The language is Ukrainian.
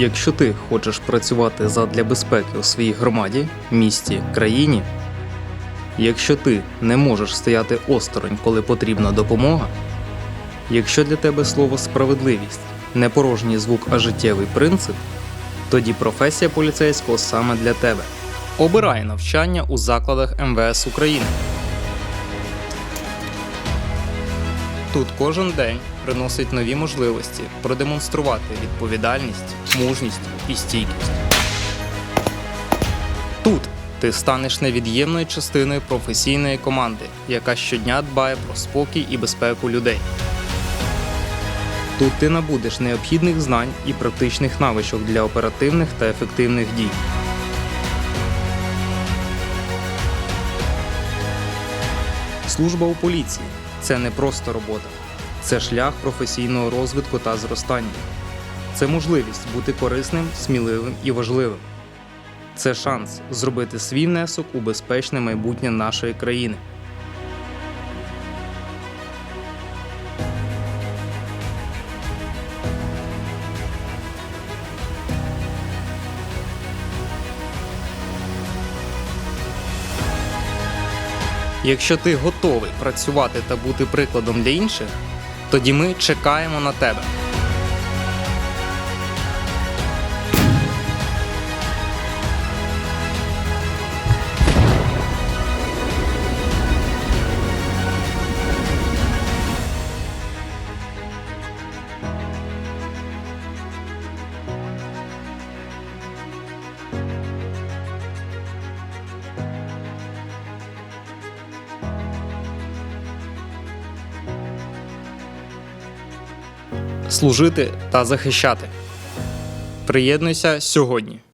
Якщо ти хочеш працювати задля безпеки у своїй громаді, місті, країні, якщо ти не можеш стояти осторонь, коли потрібна допомога, якщо для тебе слово справедливість не порожній звук, а життєвий принцип, тоді професія поліцейського саме для тебе. Обирай навчання у закладах МВС України. Тут кожен день приносить нові можливості продемонструвати відповідальність, мужність і стійкість. Тут ти станеш невід'ємною частиною професійної команди, яка щодня дбає про спокій і безпеку людей. Тут ти набудеш необхідних знань і практичних навичок для оперативних та ефективних дій. Служба у поліції це не просто робота, це шлях професійного розвитку та зростання. Це можливість бути корисним, сміливим і важливим. Це шанс зробити свій внесок у безпечне майбутнє нашої країни. Якщо ти готовий працювати та бути прикладом для інших, тоді ми чекаємо на тебе. Служити та захищати. Приєднуйся сьогодні.